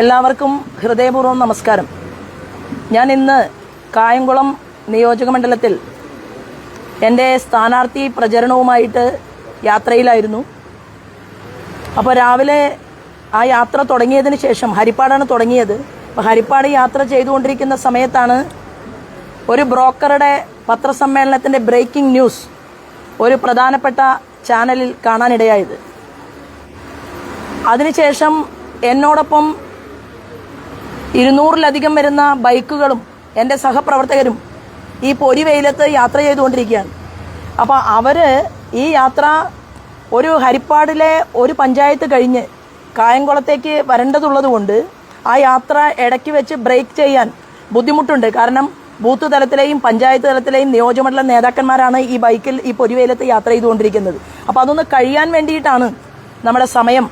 എല്ലാവർക്കും ഹൃദയപൂർവം നമസ്കാരം. ഞാൻ ഇന്ന് കായംകുളം നിയോജക മണ്ഡലത്തിൽ എന്റെ സ്ഥാനാർത്ഥി പ്രചരണവുമായിട്ട് യാത്രയിലായിരുന്നു. അപ്പോൾ രാവിലെ ആ യാത്ര തുടങ്ങിയതിന് ശേഷം ഹരിപ്പാടാണ് തുടങ്ങിയത്. അപ്പോൾ ഹരിപ്പാട് യാത്ര ചെയ്തുകൊണ്ടിരിക്കുന്ന സമയത്താണ് ഒരു ബ്രോക്കറുടെ പത്രസമ്മേളനത്തിന്റെ ബ്രേക്കിംഗ് ന്യൂസ് ഒരു പ്രധാനപ്പെട്ട ചാനലിൽ കാണാനിടയായത്. അതിനുശേഷം എന്നോടൊപ്പം ഇരുന്നൂറിലധികം വരുന്ന ബൈക്കുകളും എന്റെ സഹപ്രവർത്തകരും ഈ പൊരി വെയിലത്ത് യാത്ര ചെയ്തുകൊണ്ടിരിക്കുകയാണ്. അപ്പോൾ അവർ ഈ യാത്ര ഒരു ഹരിപ്പാടിലെ ഒരു പഞ്ചായത്ത് കഴിഞ്ഞ് കായംകുളത്തേക്ക് വരേണ്ടതുള്ളതുകൊണ്ട് ആ യാത്ര ഇടയ്ക്ക് വെച്ച് ബ്രേക്ക് ചെയ്യാൻ ബുദ്ധിമുട്ടുണ്ട്. കാരണം ബൂത്ത് തലത്തിലെയും പഞ്ചായത്ത് തലത്തിലെയും നിയോജകമണ്ഡലം നേതാക്കന്മാരാണ് ഈ ബൈക്കിൽ ഈ പൊരിവെയിലത്ത് യാത്ര ചെയ്തുകൊണ്ടിരിക്കുന്നത്. അപ്പോൾ അതൊന്ന് കഴിയാൻ വേണ്ടിയിട്ടാണ് നമ്മുടെ സമയം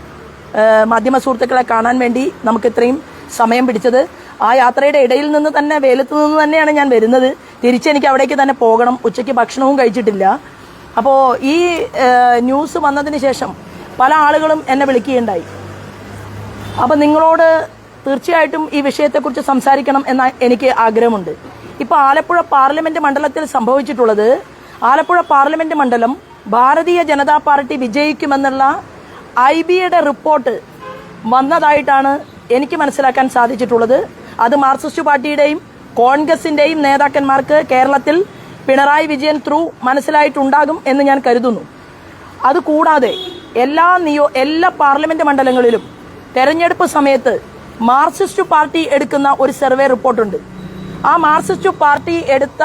മാധ്യമ സുഹൃത്തുക്കളെ കാണാൻ വേണ്ടി നമുക്ക് ഇത്രയും സമയം പിടിച്ചത്. ആ യാത്രയുടെ ഇടയിൽ നിന്ന് തന്നെ വെയിലത്ത് നിന്ന് തന്നെയാണ് ഞാൻ വരുന്നത്. തിരിച്ചെനിക്ക് അവിടേക്ക് തന്നെ പോകണം. ഉച്ചയ്ക്ക് ഭക്ഷണവും കഴിച്ചിട്ടില്ല. അപ്പോൾ ഈ ന്യൂസ് വന്നതിന് ശേഷം പല ആളുകളും എന്നെ വിളിക്കുകയുണ്ടായി. അപ്പം നിങ്ങളോട് തീർച്ചയായിട്ടും ഈ വിഷയത്തെക്കുറിച്ച് സംസാരിക്കണം എന്ന എനിക്ക് ആഗ്രഹമുണ്ട്. ഇപ്പോൾ ആലപ്പുഴ പാർലമെന്റ് മണ്ഡലത്തിൽ സംഭവിച്ചിട്ടുള്ളത് ആലപ്പുഴ പാർലമെന്റ് മണ്ഡലം ഭാരതീയ ജനതാ പാർട്ടി വിജയിക്കുമെന്നുള്ള ഐ ബിയുടെ റിപ്പോർട്ട് വന്നതായിട്ടാണ് എനിക്ക് മനസ്സിലാക്കാൻ സാധിച്ചിട്ടുള്ളത് അത് മാർക്സിസ്റ്റ് പാർട്ടിയുടെയും കോൺഗ്രസിന്റെയും നേതാക്കന്മാർക്ക് കേരളത്തിൽ പിണറായി വിജയൻ ത്രൂ മനസ്സിലായിട്ടുണ്ടാകും എന്ന് ഞാൻ കരുതുന്നു. അതുകൂടാതെ എല്ലാ നിയോ എല്ലാ പാർലമെന്റ് മണ്ഡലങ്ങളിലും തെരഞ്ഞെടുപ്പ് സമയത്ത് മാർക്സിസ്റ്റ് പാർട്ടി എടുക്കുന്ന ഒരു സർവേ റിപ്പോർട്ടുണ്ട്. ആ മാർക്സിസ്റ്റ് പാർട്ടി എടുത്ത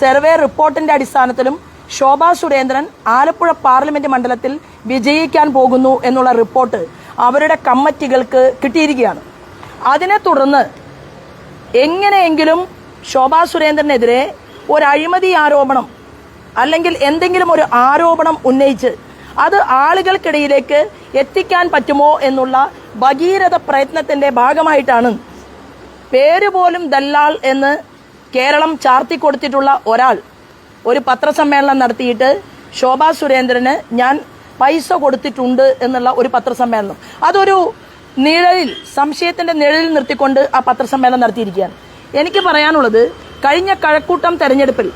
സർവേ റിപ്പോർട്ടിന്റെ അടിസ്ഥാനത്തിലും ശോഭാ സുരേന്ദ്രൻ ആലപ്പുഴ പാർലമെന്റ് മണ്ഡലത്തിൽ വിജയിക്കാൻ പോകുന്നു എന്നുള്ള റിപ്പോർട്ട് അവരുടെ കമ്മിറ്റികൾക്ക് കിട്ടിയിരിക്കുകയാണ്. അതിനെ തുടർന്ന് എങ്ങനെയെങ്കിലും ശോഭാ സുരേന്ദ്രനെതിരെ ഒരു അഴിമതി ആരോപണം അല്ലെങ്കിൽ എന്തെങ്കിലും ഒരു ആരോപണം ഉന്നയിച്ച് അത് ആളുകൾക്കിടയിലേക്ക് എത്തിക്കാൻ പറ്റുമോ എന്നുള്ള ഭഗീരഥ പ്രയത്നത്തിന്റെ ഭാഗമായിട്ടാണ് പേര് പോലും ദല്ലാൾ എന്ന് കേരളം ചാർത്തി കൊടുത്തിട്ടുള്ള ഒരാൾ ഒരു പത്രസമ്മേളനം നടത്തിയിട്ട് ശോഭാ സുരേന്ദ്രന് ഞാൻ പൈസ കൊടുത്തിട്ടുണ്ട് എന്നുള്ള ഒരു പത്രസമ്മേളനം. അതൊരു നിഴലിൽ സംശയത്തിന്റെ നിഴലിൽ നിർത്തിക്കൊണ്ട് ആ പത്രസമ്മേളനം നടത്തിയിരിക്കുകയാണ്. എനിക്ക് പറയാനുള്ളത് കഴിഞ്ഞ കഴക്കൂട്ടം തെരഞ്ഞെടുപ്പിൽ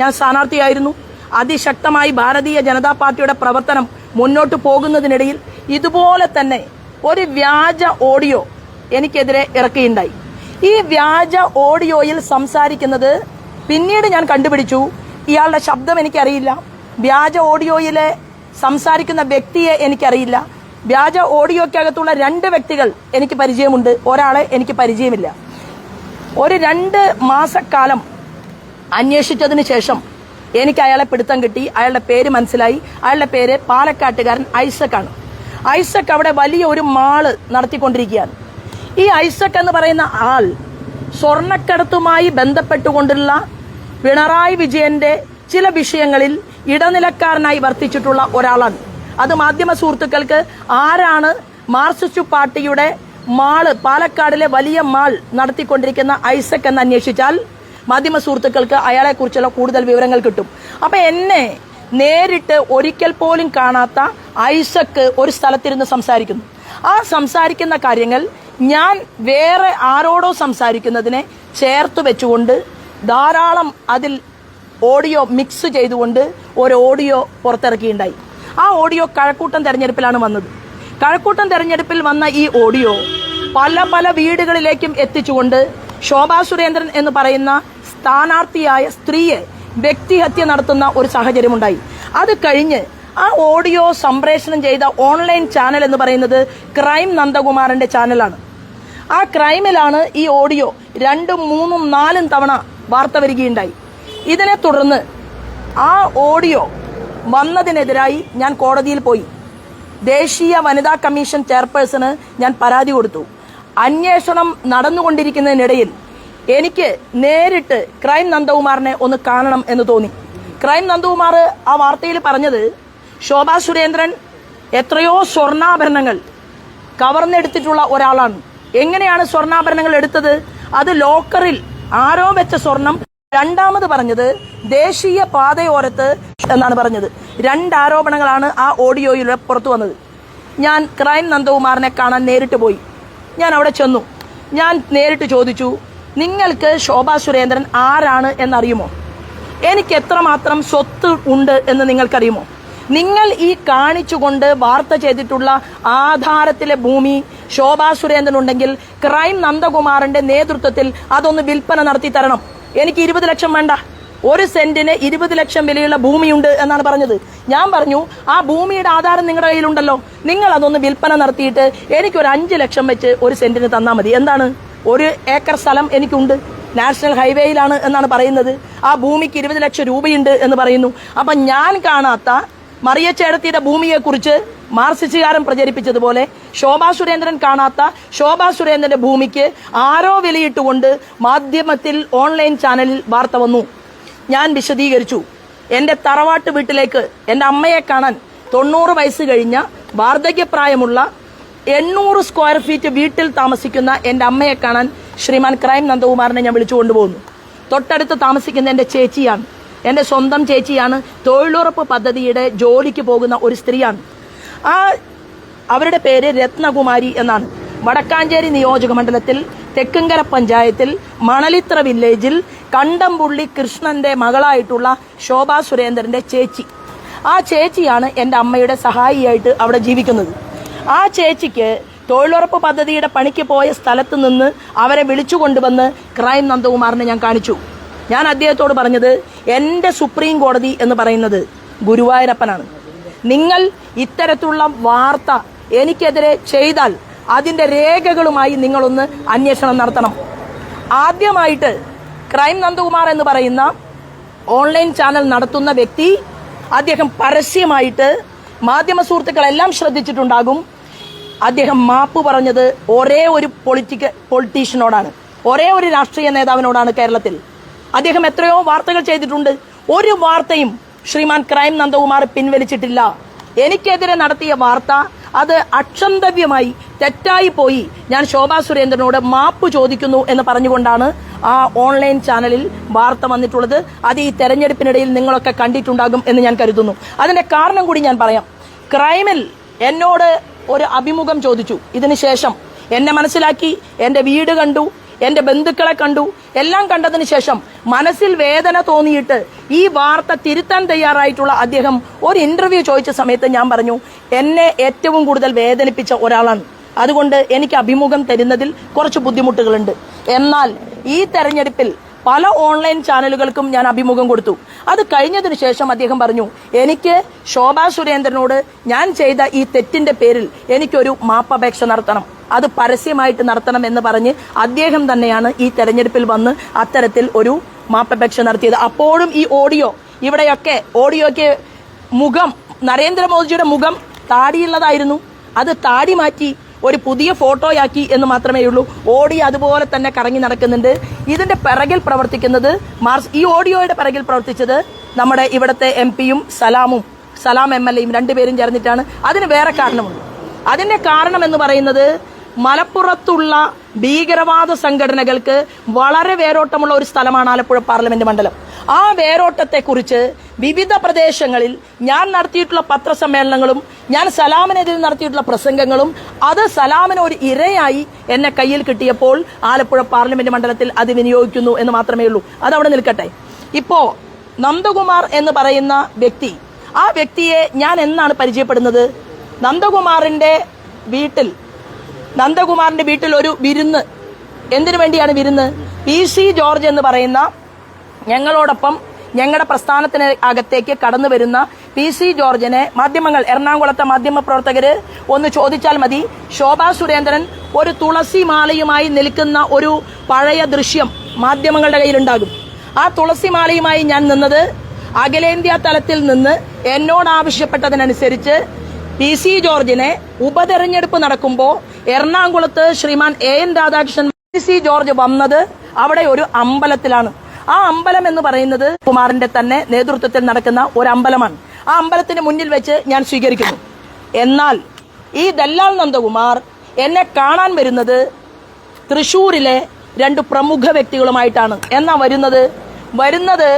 ഞാൻ സ്ഥാനാർത്ഥിയായിരുന്നു. അതിശക്തമായി ഭാരതീയ ജനതാ പാർട്ടിയുടെ പ്രവർത്തനം മുന്നോട്ട് പോകുന്നതിനിടയിൽ ഇതുപോലെ തന്നെ ഒരു വ്യാജ ഓഡിയോ എനിക്കെതിരെ ഇറക്കിയുണ്ടായി ഈ വ്യാജ ഓഡിയോയിൽ സംസാരിക്കുന്നത് പിന്നീട് ഞാൻ കണ്ടുപിടിച്ചു. ഇയാളുടെ ശബ്ദം എനിക്കറിയില്ല. വ്യാജ ഓഡിയോയിലെ സംസാരിക്കുന്ന വ്യക്തിയെ എനിക്കറിയില്ല. വ്യാജ ഓഡിയോക്കകത്തുള്ള രണ്ട് വ്യക്തികൾ എനിക്ക് പരിചയമുണ്ട്. ഒരാളെ എനിക്ക് പരിചയമില്ല. ഒരു രണ്ട് മാസക്കാലം അന്വേഷിച്ചതിന് ശേഷം എനിക്ക് അയാളെ പിടുത്തം കിട്ടി. അയാളുടെ പേര് മനസ്സിലായി. അയാളുടെ പേര് പാലക്കാട്ടുകാരൻ ഐസക് ആണ്. ഐസക് അവിടെ വലിയ ഒരു മാൾ നടത്തിക്കൊണ്ടിരിക്കുകയാണ്. ഈ ഐസക് എന്ന് പറയുന്ന ആൾ സ്വർണക്കടത്തുമായി ബന്ധപ്പെട്ടുകൊണ്ടുള്ള പിണറായി വിജയന്റെ ചില വിഷയങ്ങളിൽ ഇടനിലക്കാരനായി വർത്തിച്ചിട്ടുള്ള ഒരാളാണ്. അത് മാധ്യമ സുഹൃത്തുക്കൾക്ക് ആരാണ് മാർക്സിസ്റ്റ് പാർട്ടിയുടെ മാൾ പാലക്കാടിലെ വലിയ മാൾ നടത്തിക്കൊണ്ടിരിക്കുന്ന ഐസക് എന്ന് അന്വേഷിച്ചാൽ മാധ്യമ സുഹൃത്തുക്കൾക്ക് അയാളെ കുറിച്ചുള്ള കൂടുതൽ വിവരങ്ങൾ കിട്ടും. അപ്പൊ എന്നെ നേരിട്ട് ഒരിക്കൽ പോലും കാണാത്ത ഐസക് ഒരു സ്ഥലത്തിരുന്ന് സംസാരിക്കുന്നു. ആ സംസാരിക്കുന്ന കാര്യങ്ങൾ ഞാൻ വേറെ ആരോടോ സംസാരിക്കുന്നതിനെ ചേർത്ത് വെച്ചുകൊണ്ട് ധാരാളം അതിൽ ഓഡിയോ മിക്സ് ചെയ്തുകൊണ്ട് ഒരു ഓഡിയോ പുറത്തിറക്കിയുണ്ടായി. ആ ഓഡിയോ കഴക്കൂട്ടം തെരഞ്ഞെടുപ്പിലാണ് വന്നത്. കഴക്കൂട്ടം തെരഞ്ഞെടുപ്പിൽ വന്ന ഈ ഓഡിയോ പല പല വീടുകളിലേക്കും എത്തിച്ചുകൊണ്ട് ശോഭാ സുരേന്ദ്രൻ എന്ന് പറയുന്ന സ്ഥാനാർത്ഥിയായ സ്ത്രീയെ വ്യക്തിഹത്യ നടത്തുന്ന ഒരു സാഹചര്യമുണ്ടായി. അത് കഴിഞ്ഞ് ആ ഓഡിയോ സംപ്രേഷണം ചെയ്ത ഓൺലൈൻ ചാനൽ എന്ന് പറയുന്നത് ക്രൈം നന്ദകുമാറിന്റെ ചാനലാണ്. ആ ക്രൈമിലാണ് ഈ ഓഡിയോ രണ്ടും മൂന്നും നാലും തവണ വാർത്ത വരികയുണ്ടായി. ഇതിനെ തുടർന്ന് ആ ഓഡിയോ വന്നതിനെതിരായി ഞാൻ കോടതിയിൽ പോയി. ദേശീയ വനിതാ കമ്മീഷൻ ചെയർപേഴ്സണ് ഞാൻ പരാതി കൊടുത്തു. അന്വേഷണം നടന്നുകൊണ്ടിരിക്കുന്നതിനിടയിൽ എനിക്ക് നേരിട്ട് ക്രൈം നന്ദകുമാറിനെ ഒന്ന് കാണണം എന്ന് തോന്നി. ക്രൈം നന്ദകുമാർ ആ വാർത്തയിൽ പറഞ്ഞത് ശോഭാ സുരേന്ദ്രൻ എത്രയോ സ്വർണാഭരണങ്ങൾ കവർന്നെടുത്തിട്ടുള്ള ഒരാളാണ്. എങ്ങനെയാണ് സ്വർണാഭരണങ്ങൾ എടുത്തത്? അത് ലോക്കറിൽ ആരോ വെച്ച സ്വർണം രണ്ടാമത് പറഞ്ഞത് ദേശീയ പാതയോരത്ത് എന്നാണ് പറഞ്ഞത്. രണ്ട് ആരോപണങ്ങളാണ് ആ ഓഡിയോയിലൂടെ പുറത്തു വന്നത്. ഞാൻ ക്രൈം നന്ദകുമാറിനെ കാണാൻ നേരിട്ട് പോയി. ഞാൻ അവിടെ ചെന്നു. ഞാൻ നേരിട്ട് ചോദിച്ചു നിങ്ങൾക്ക് ശോഭാ സുരേന്ദ്രൻ ആരാണ് എന്നറിയുമോ? എനിക്ക് എത്രമാത്രം സ്വത്ത് ഉണ്ട് എന്ന് നിങ്ങൾക്കറിയുമോ? നിങ്ങൾ ഈ കാണിച്ചുകൊണ്ട് വാർത്ത ചെയ്തിട്ടുള്ള ആധാരത്തിലെ ഭൂമി ശോഭാ സുരേന്ദ്രൻ ഉണ്ടെങ്കിൽ ക്രൈം നന്ദകുമാറിന്റെ നേതൃത്വത്തിൽ അതൊന്ന് വിൽപ്പന നടത്തി തരണം. എനിക്ക് ഇരുപത് ലക്ഷം വേണ്ട. ഒരു സെന്റിന് ഇരുപത് ലക്ഷം വിലയുള്ള ഭൂമിയുണ്ട് എന്നാണ് പറഞ്ഞത്. ഞാൻ പറഞ്ഞു ആ ഭൂമിയുടെ ആധാരം നിങ്ങളുടെ കയ്യിലുണ്ടല്ലോ. നിങ്ങൾ അതൊന്ന് വിൽപ്പന നടത്തിയിട്ട് എനിക്കൊരു അഞ്ച് ലക്ഷം വെച്ച് ഒരു സെന്റിന് തന്നാൽ മതി. എന്താണ്? ഒരു ഏക്കർ സ്ഥലം എനിക്കുണ്ട്. നാഷണൽ ഹൈവേയിലാണ് എന്നാണ് പറയുന്നത്. ആ ഭൂമിക്ക് ഇരുപത് ലക്ഷം രൂപയുണ്ട് എന്ന് പറയുന്നു. അപ്പം ഞാൻ കാണാത്ത മറിയച്ചേടത്തിയുടെ ഭൂമിയെക്കുറിച്ച് മാർസിസ്റ്റുകാരൻ പ്രചരിപ്പിച്ചതുപോലെ ശോഭാ സുരേന്ദ്രൻ കാണാത്ത ശോഭാ സുരേന്ദ്രന്റെ ഭൂമിക്ക് ആരോ വിലയിട്ടുകൊണ്ട് മാധ്യമത്തിൽ ഓൺലൈൻ ചാനലിൽ വാർത്ത വന്നു. ഞാൻ വിശദീകരിച്ചു. എന്റെ തറവാട്ട് വീട്ടിലേക്ക് എന്റെ അമ്മയെ കാണാൻ തൊണ്ണൂറ് വയസ്സ് കഴിഞ്ഞ വാർദ്ധക്യപ്രായമുള്ള എണ്ണൂറ് സ്ക്വയർ ഫീറ്റ് വീട്ടിൽ താമസിക്കുന്ന എന്റെ അമ്മയെ കാണാൻ ശ്രീമാൻ ക്രൈം നന്ദകുമാറിനെ ഞാൻ വിളിച്ചു കൊണ്ടുപോകുന്നു. തൊട്ടടുത്ത് താമസിക്കുന്ന എന്റെ ചേച്ചിയാണ്. എന്റെ സ്വന്തം ചേച്ചിയാണ് തൊഴിലുറപ്പ് പദ്ധതിയുടെ ജോലിക്ക് പോകുന്ന ഒരു സ്ത്രീയാണ്. ആ അവരുടെ പേര് രത്നകുമാരി എന്നാണ്. വടക്കാഞ്ചേരി നിയോജക മണ്ഡലത്തിൽ തെക്കുംകര പഞ്ചായത്തിൽ മണലിത്ര വില്ലേജിൽ കണ്ടംപുള്ളി കൃഷ്ണന്റെ മകളായിട്ടുള്ള ശോഭാ സുരേന്ദ്രന്റെ ചേച്ചി. ആ ചേച്ചിയാണ് എന്റെ അമ്മയുടെ സഹായിയായിട്ട് അവിടെ ജീവിക്കുന്നത്. ആ ചേച്ചിക്ക് തൊഴിലുറപ്പ് പദ്ധതിയുടെ പണിക്ക് പോയ സ്ഥലത്ത് നിന്ന് അവരെ വിളിച്ചു കൊണ്ടുവന്ന് ക്രൈം നന്ദകുമാറിനെ ഞാൻ കാണിച്ചു. ഞാൻ അദ്ദേഹത്തോട് പറഞ്ഞത് എന്റെ സുപ്രീം കോടതി എന്ന് പറയുന്നത് ഗുരുവായൂരപ്പനാണ്. നിങ്ങൾ ഇത്തരത്തിലുള്ള വാർത്ത എനിക്കെതിരെ ചെയ്താൽ അതിന്റെ രേഖകളുമായി നിങ്ങളൊന്ന് അന്വേഷണം നടത്തണം. ആദ്യമായിട്ട് ക്രൈം നന്ദകുമാർ എന്ന് പറയുന്ന ഓൺലൈൻ ചാനൽ നടത്തുന്ന വ്യക്തി അദ്ദേഹം പരസ്യമായിട്ട് മാധ്യമ സുഹൃത്തുക്കളെല്ലാം ശ്രദ്ധിച്ചിട്ടുണ്ടാകും. അദ്ദേഹം മാപ്പ് പറഞ്ഞത് ഒരേ ഒരു പൊളിറ്റിക്ക പൊളിറ്റീഷ്യനോടാണ്. ഒരേ ഒരു രാഷ്ട്രീയ നേതാവിനോടാണ് കേരളത്തിൽ. അദ്ദേഹം എത്രയോ വാർത്തകൾ ചെയ്തിട്ടുണ്ട്. ഒരു വാർത്തയും ശ്രീമാൻ ക്രൈം നന്ദകുമാർ പിൻവലിച്ചിട്ടില്ല. എനിക്കെതിരെ നടത്തിയ വാർത്ത അത് അക്ഷന്തവ്യമായി തെറ്റായി പോയി. ഞാൻ ശോഭാ സുരേന്ദ്രനോട് മാപ്പ് ചോദിക്കുന്നു എന്ന് പറഞ്ഞുകൊണ്ടാണ് ആ ഓൺലൈൻ ചാനലിൽ വാർത്ത വന്നിട്ടുള്ളത്. അത് ഈ തെരഞ്ഞെടുപ്പിനിടയിൽ നിങ്ങളൊക്കെ കണ്ടിട്ടുണ്ടാകും എന്ന് ഞാൻ കരുതുന്നു. അതിന്റെ കാരണം കൂടി ഞാൻ പറയാം. ക്രൈമിൽ എന്നോട് ഒരു അഭിമുഖം ചോദിച്ചു. ഇതിനുശേഷം എന്നെ മനസ്സിലാക്കി എന്റെ വീട് കണ്ടു എന്റെ ബന്ധുക്കളെ കണ്ടു. എല്ലാം കണ്ടതിന് ശേഷം മനസ്സിൽ വേദന തോന്നിയിട്ട് ഈ വാർത്ത തിരുത്താൻ തയ്യാറായിട്ടുള്ള അദ്ദേഹം ഒരു ഇന്റർവ്യൂ ചോദിച്ച സമയത്ത് ഞാൻ പറഞ്ഞു എന്നെ ഏറ്റവും കൂടുതൽ വേദനിപ്പിച്ച ഒരാളാണ്. അതുകൊണ്ട് എനിക്ക് അഭിമുഖം തരുന്നതിൽ കുറച്ച് ബുദ്ധിമുട്ടുകളുണ്ട്. എന്നാൽ ഈ തെരഞ്ഞെടുപ്പിൽ പല ഓൺലൈൻ ചാനലുകൾക്കും ഞാൻ അഭിമുഖം കൊടുത്തു. അത് കഴിഞ്ഞതിന് ശേഷം അദ്ദേഹം പറഞ്ഞു എനിക്ക് ശോഭാ സുരേന്ദ്രനോട് ഞാൻ ചെയ്ത ഈ തെറ്റിന്റെ പേരിൽ എനിക്കൊരു മാപ്പപേക്ഷ നടത്തണം. അത് പരസ്യമായിട്ട് നടത്തണം എന്ന് പറഞ്ഞ് അദ്ദേഹം തന്നെയാണ് ഈ തെരഞ്ഞെടുപ്പിൽ വന്ന് അത്തരത്തിൽ ഒരു മാപ്പപേക്ഷ നടത്തിയത്. അപ്പോഴും ഈ ഓഡിയോ ഇവിടെയൊക്കെ ഓഡിയോയ്ക്ക് മുഖം നരേന്ദ്രമോദിജിയുടെ മുഖം താടിയുള്ളതായിരുന്നു. അത് താടി മാറ്റി ഒരു പുതിയ ഫോട്ടോയാക്കി എന്ന് മാത്രമേ ഉള്ളൂ. ഓഡിയോ അതുപോലെ തന്നെ കറങ്ങി നടക്കുന്നുണ്ട്. ഇതിന്റെ പിറകിൽ പ്രവർത്തിക്കുന്നത് മാർസ് ഈ ഓഡിയോയുടെ പിറകിൽ പ്രവർത്തിച്ചത് നമ്മുടെ ഇവിടുത്തെ എം പിയും സലാമും സലാം എം എൽ എയും രണ്ടുപേരും ചേർന്നിട്ടാണ്. അതിന് വേറെ കാരണമുണ്ട്. അതിന്റെ കാരണം എന്ന് പറയുന്നത് മലപ്പുറത്തുള്ള ഭീകരവാദ സംഘടനകൾക്ക് വളരെ വേരോട്ടമുള്ള ഒരു സ്ഥലമാണ് ആലപ്പുഴ പാർലമെന്റ് മണ്ഡലം. ആ വേരോട്ടത്തെക്കുറിച്ച് വിവിധ പ്രദേശങ്ങളിൽ ഞാൻ നടത്തിയിട്ടുള്ള പത്രസമ്മേളനങ്ങളും ഞാൻ സലാമിനെതിരെ നടത്തിയിട്ടുള്ള പ്രസംഗങ്ങളും അത് സലാമിന് ഒരു ഇരയായി എന്നെ കയ്യിൽ കിട്ടിയപ്പോൾ ആലപ്പുഴ പാർലമെന്റ് മണ്ഡലത്തിൽ അത് വിനിയോഗിക്കുന്നു എന്ന് മാത്രമേ ഉള്ളൂ. അത് അവിടെ നിൽക്കട്ടെ. ഇപ്പോ നന്ദകുമാർ എന്ന് പറയുന്ന വ്യക്തി ആ വ്യക്തിയെ ഞാൻ എന്നാണ് പരിചയപ്പെടുന്നത്? നന്ദകുമാറിന്റെ വീട്ടിൽ നന്ദകുമാറിന്റെ വീട്ടിൽ ഒരു വിരുന്ന്. എന്തിനു വേണ്ടിയാണ് വിരുന്ന്? പി സി ജോർജ് എന്ന് പറയുന്ന ഞങ്ങളോടൊപ്പം ഞങ്ങളുടെ പ്രസ്ഥാനത്തിന് അകത്തേക്ക് കടന്നു വരുന്ന പി സി ജോർജിനെ മാധ്യമങ്ങൾ എറണാകുളത്തെ മാധ്യമ പ്രവർത്തകര് ഒന്ന് ചോദിച്ചാൽ മതി. ശോഭാ സുരേന്ദ്രൻ ഒരു തുളസി മാലയുമായി നിൽക്കുന്ന ഒരു പഴയ ദൃശ്യം മാധ്യമങ്ങളുടെ കയ്യിലുണ്ടാകും. ആ തുളസി മാലയുമായി ഞാൻ നിന്നത് അഖിലേന്ത്യാ തലത്തിൽ നിന്ന് എന്നോട് ആവശ്യപ്പെട്ടതിനനുസരിച്ച് പി സി ജോർജിനെ ഉപതെരഞ്ഞെടുപ്പ് നടക്കുമ്പോൾ എറണാകുളത്ത് ശ്രീമാൻ A N Radhakrishnan P C George വന്നത് അവിടെ ഒരു അമ്പലത്തിലാണ്. ആ അമ്പലം എന്ന് പറയുന്നത് കുമാറിന്റെ തന്നെ നേതൃത്വത്തിൽ നടക്കുന്ന ഒരു അമ്പലമാണ്. ആ അമ്പലത്തിന് മുന്നിൽ വെച്ച് ഞാൻ സ്വീകരിക്കുന്നു. എന്നാൽ ഈ ദല്ലാൽ നന്ദകുമാർ എന്നെ കാണാൻ വരുന്നത് തൃശൂരിലെ രണ്ട് പ്രമുഖ വ്യക്തികളുമായിട്ടാണ്. എന്നാ വരുന്നത്? വരുന്നത്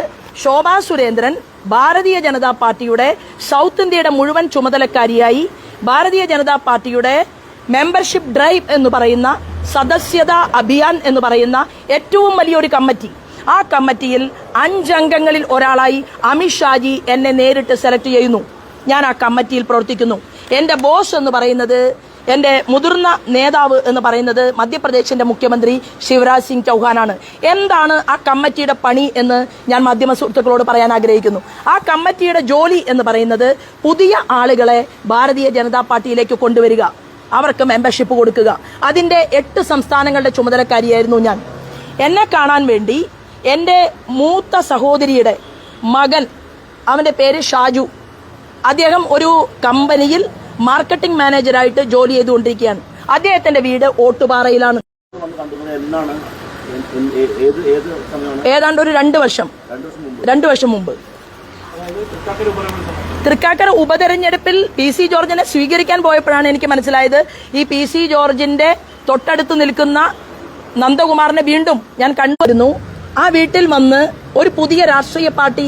ശോഭാ സുരേന്ദ്രൻ ഭാരതീയ ജനതാ പാർട്ടിയുടെ സൗത്ത് ഇന്ത്യയുടെ മുഴുവൻ ചുമതലക്കാരിയായി ഭാരതീയ ജനതാ പാർട്ടിയുടെ മെമ്പർഷിപ്പ് ഡ്രൈവ് എന്ന് പറയുന്ന സദസ്യത അഭിയാൻ എന്ന് പറയുന്ന ഏറ്റവും വലിയൊരു കമ്മിറ്റി. ആ കമ്മിറ്റിയിൽ അഞ്ചംഗങ്ങളിൽ ഒരാളായി അമിത്ഷാജി എന്നെ നേരിട്ട് സെലക്ട് ചെയ്യുന്നു. ഞാൻ ആ കമ്മിറ്റിയിൽ പ്രവർത്തിക്കുന്നു. എന്റെ ബോസ് എന്ന് പറയുന്നത് എന്റെ മുതിർന്ന നേതാവ് എന്ന് പറയുന്നത് മധ്യപ്രദേശിന്റെ മുഖ്യമന്ത്രി ശിവരാജ് സിംഗ് ചൗഹാനാണ്. എന്താണ് ആ കമ്മിറ്റിയുടെ പണി എന്ന് ഞാൻ മാധ്യമ സുഹൃത്തുക്കളോട് പറയാൻ ആഗ്രഹിക്കുന്നു. ആ കമ്മിറ്റിയുടെ ജോലി എന്ന് പറയുന്നത് പുതിയ ആളുകളെ ഭാരതീയ ജനതാ പാർട്ടിയിലേക്ക് കൊണ്ടുവരിക അവർക്ക് മെമ്പർഷിപ്പ് കൊടുക്കുക. അതിന്റെ എട്ട് സംസ്ഥാനങ്ങളുടെ ചുമതലക്കാരിയായിരുന്നു ഞാൻ. എന്നെ കാണാൻ വേണ്ടി എന്റെ മൂത്ത സഹോദരിയുടെ മകൻ അവന്റെ പേര് ഷാജു. അദ്ദേഹം ഒരു കമ്പനിയിൽ മാർക്കറ്റിംഗ് മാനേജറായിട്ട് ജോലി ചെയ്തുകൊണ്ടിരിക്കുകയാണ്. അദ്ദേഹത്തിന്റെ വീട് ഓട്ടുപാറയിലാണ്. ഏതാണ്ട് ഒരു രണ്ട് വർഷം. രണ്ടു വർഷം മുമ്പ്. തൃക്കാക്കര ഉപതെരഞ്ഞെടുപ്പിൽ പി സി ജോർജിനെ സ്വീകരിക്കാൻ പോയപ്പോഴാണ് എനിക്ക് മനസ്സിലായത്. ഈ പി സി ജോർജിന്റെ തൊട്ടടുത്ത് നിൽക്കുന്ന നന്ദകുമാറിനെ വീണ്ടും ഞാൻ കണ്ടുവരുന്നു. ആ വീട്ടിൽ വന്ന് ഒരു പുതിയ രാഷ്ട്രീയ പാർട്ടി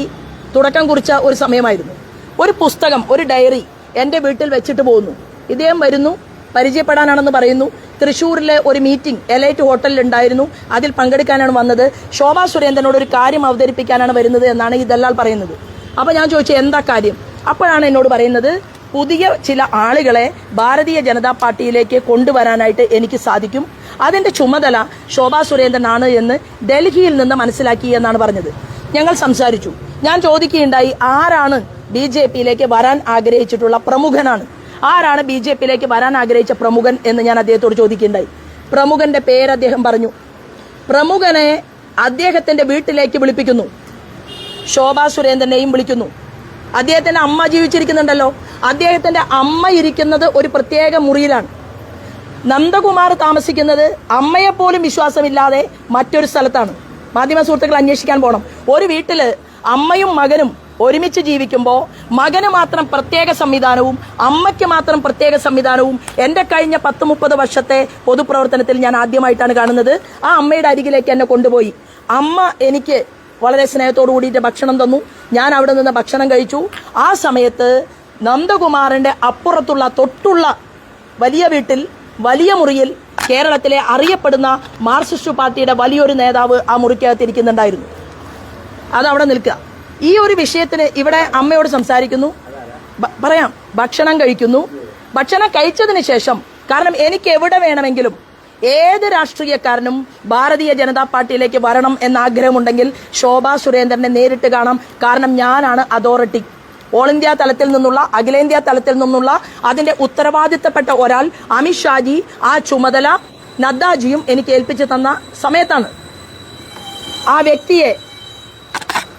തുടക്കം കുറിച്ച ഒരു സമയമായിരുന്നു. ഒരു പുസ്തകം ഒരു ഡയറി എന്റെ വീട്ടിൽ വെച്ചിട്ട് പോകുന്നു. ഇദ്ദേഹം വരുന്നു പരിചയപ്പെടാനാണെന്ന് പറയുന്നു. തൃശ്ശൂരിലെ ഒരു മീറ്റിംഗ് എലൈറ്റ് ഹോട്ടലിൽ ഉണ്ടായിരുന്നു അതിൽ പങ്കെടുക്കാനാണ് വന്നത്. ശോഭാ സുരേന്ദ്രനോട് ഒരു കാര്യം അവതരിപ്പിക്കാനാണ് വരുന്നത് എന്നാണ് ഈ ദല്ലാൽ പറയുന്നത്. അപ്പോൾ ഞാൻ ചോദിച്ചു എന്താ കാര്യം? അപ്പോഴാണ് എന്നോട് പറയുന്നത് പുതിയ ചില ആളുകളെ ഭാരതീയ ജനതാ പാർട്ടിയിലേക്ക് കൊണ്ടുവരാനായിട്ട് എനിക്ക് സാധിക്കും. അതിന്റെ ചുമതല ശോഭാ സുരേന്ദ്രനാണ് എന്ന് ഡൽഹിയിൽ നിന്ന് മനസ്സിലാക്കി എന്നാണ് പറഞ്ഞത്. ഞങ്ങൾ സംസാരിച്ചു. ഞാൻ ചോദിക്കുകയുണ്ടായി ആരാണ് ബി ജെ പിയിലേക്ക് വരാൻ ആഗ്രഹിച്ചിട്ടുള്ള പ്രമുഖനാണ്. ആരാണ് ബി ജെ പിയിലേക്ക് വരാൻ ആഗ്രഹിച്ച പ്രമുഖൻ എന്ന് ഞാൻ അദ്ദേഹത്തോട് ചോദിക്കുകയുണ്ടായി. പ്രമുഖന്റെ പേര് അദ്ദേഹം പറഞ്ഞു. പ്രമുഖനെ അദ്ദേഹത്തിന്റെ വീട്ടിലേക്ക് വിളിപ്പിക്കുന്നു. ശോഭാ സുരേന്ദ്രനെയും വിളിക്കുന്നു. അദ്ദേഹത്തിന്റെ അമ്മ ജീവിച്ചിരിക്കുന്നുണ്ടല്ലോ. അദ്ദേഹത്തിന്റെ അമ്മ ഇരിക്കുന്നത് ഒരു പ്രത്യേക മുറിയിലാണ്. നന്ദകുമാർ താമസിക്കുന്നത് അമ്മയെ പോലും വിശ്വാസമില്ലാതെ മറ്റൊരു സ്ഥലത്താണ്. മാധ്യമ സുഹൃത്തുക്കൾ അന്വേഷിക്കാൻ പോകണം ഒരു വീട്ടിൽ അമ്മയും മകനും ഒരുമിച്ച് ജീവിക്കുമ്പോൾ മകന് മാത്രം പ്രത്യേക സംവിധാനവും അമ്മയ്ക്ക് മാത്രം പ്രത്യേക സംവിധാനവും എന്റെ കഴിഞ്ഞ പത്ത് മുപ്പത് വർഷത്തെ പൊതുപ്രവർത്തനത്തിൽ ഞാൻ ആദ്യമായിട്ടാണ് കാണുന്നത്. ആ അമ്മയുടെ അരികിലേക്ക് എന്നെ കൊണ്ടുപോയി. അമ്മ എനിക്ക് വളരെ സ്നേഹത്തോടു കൂടിയിട്ട് ഭക്ഷണം തന്നു. ഞാൻ അവിടെ നിന്ന് ഭക്ഷണം കഴിച്ചു. ആ സമയത്ത് നന്ദകുമാറിന്റെ അപ്പുറത്തുള്ള തൊട്ടുള്ള വലിയ വീട്ടിൽ വലിയ മുറിയിൽ കേരളത്തിലെ അറിയപ്പെടുന്ന മാർക്സിസ്റ്റ് പാർട്ടിയുടെ വലിയൊരു നേതാവ് ആ മുറിക്കകത്തിരിക്കുന്നുണ്ടായിരുന്നു അത് അവിടെ നിൽക്കുക. ഈ ഒരു വിഷയത്തിന് ഇവിടെ അമ്മയോട് സംസാരിക്കുന്നു. പറയാം. ഭക്ഷണം കഴിക്കുന്നു. ഭക്ഷണം കഴിച്ചതിന് ശേഷം കാരണം എനിക്ക് എവിടെ വേണമെങ്കിലും ഏത് രാഷ്ട്രീയക്കാരനും ഭാരതീയ ജനതാ പാർട്ടിയിലേക്ക് വരണം എന്ന ആഗ്രഹമുണ്ടെങ്കിൽ ശോഭാ സുരേന്ദ്രനെ നേരിട്ട് കാണാം. കാരണം ഞാനാണ് അതോറിറ്റി. ഓൾ ഇന്ത്യ തലത്തിൽ നിന്നുള്ള അഖിലേന്ത്യാ തലത്തിൽ നിന്നുള്ള അതിന്റെ ഉത്തരവാദിത്തപ്പെട്ട ഒരാൾ അമിത് ഷാജി ആ ചുമതല നദ്ദാജിയും എനിക്ക് ഏൽപ്പിച്ചു തന്ന സമയത്താണ്. ആ വ്യക്തിയെ